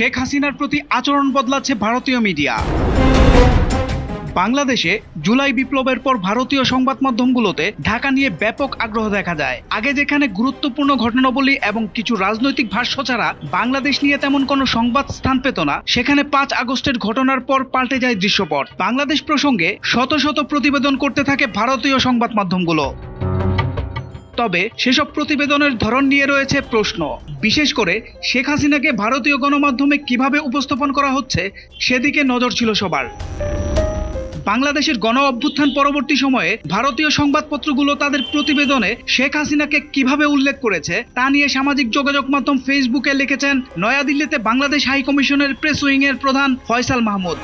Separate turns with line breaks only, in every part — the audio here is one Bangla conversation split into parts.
শেখ হাসিনার প্রতি আচরণ বদলাচ্ছে ভারতীয় মিডিয়া। বাংলাদেশে জুলাই বিপ্লবের পর ভারতীয় সংবাদ মাধ্যমগুলোতে ঢাকা নিয়ে ব্যাপক আগ্রহ দেখা যায়। আগে যেখানে গুরুত্বপূর্ণ ঘটনাবলী এবং কিছু রাজনৈতিক ভাষ্য ছাড়া বাংলাদেশ নিয়ে তেমন কোনো সংবাদ স্থান পেত না, সেখানে পাঁচ আগস্টের ঘটনার পর পাল্টে যায় দৃশ্যপট। বাংলাদেশ প্রসঙ্গে শত শত প্রতিবেদন করতে থাকে ভারতীয় সংবাদ মাধ্যমগুলো। তবে সেসব প্রতিবেদনের ধরন নিয়ে রয়েছে প্রশ্ন। বিশেষ করে, শেখ হাসিনাকে ভারতীয় গণমাধ্যমে কীভাবে উপস্থাপন করা হচ্ছে, সেদিকে নজর ছিল সবার। বাংলাদেশের গণ অভ্যুত্থান পরবর্তী সময়ে ভারতীয় সংবাদপত্রগুলো তাদের প্রতিবেদনে শেখ হাসিনাকে কীভাবে উল্লেখ করেছে, তা নিয়ে সামাজিক যোগাযোগ মাধ্যম ফেসবুকে লিখেছেন, নয়াদিল্লিতে বাংলাদেশ হাই কমিশনের প্রেস উইং এর প্রধান ফয়সাল মাহমুদ।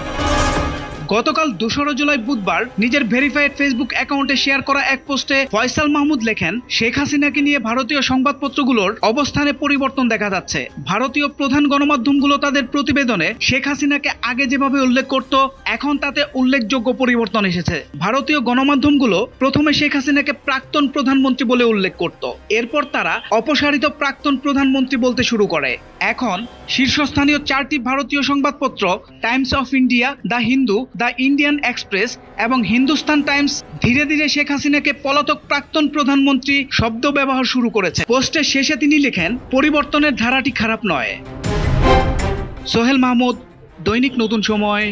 গতকাল দোসরা জুলাই বুধবার নিজের ভেরিফাইড ফেসবুক অ্যাকাউন্টে শেয়ার করা এক পোস্টে ফয়সাল মাহমুদ লেখেন, শেখ হাসিনাকে নিয়ে ভারতীয় সংবাদপত্রগুলোর অবস্থানে পরিবর্তন দেখা যাচ্ছে। ভারতীয় প্রধান গণমাধ্যমগুলো তাদের প্রতিবেদনে শেখ হাসিনাকে আগে যেভাবে উল্লেখ করত, এখন তাতে উল্লেখযোগ্য পরিবর্তন এসেছে। ভারতীয় গণমাধ্যমগুলো প্রথমে শেখ হাসিনাকে প্রাক্তন প্রধানমন্ত্রী বলে উল্লেখ করত। এরপর তারা অপসারিত প্রাক্তন প্রধানমন্ত্রী বলতে শুরু করে। এখন শীর্ষস্থানীয় চারটি ভারতীয় সংবাদপত্র, Times of India, the Hindu the Indian Express এবং হিন্দুস্তান টাইমস ধীরে ধীরে শেখ হাসিনাকে পলাতক প্রাক্তন প্রধানমন্ত্রী শব্দ ব্যবহার শুরু করেছে। পোস্টের শেষে তিনি লিখেন, পরিবর্তনের ধারাটি খারাপ নয়। সোহেল মাহমুদ, দৈনিক নতুন সময়।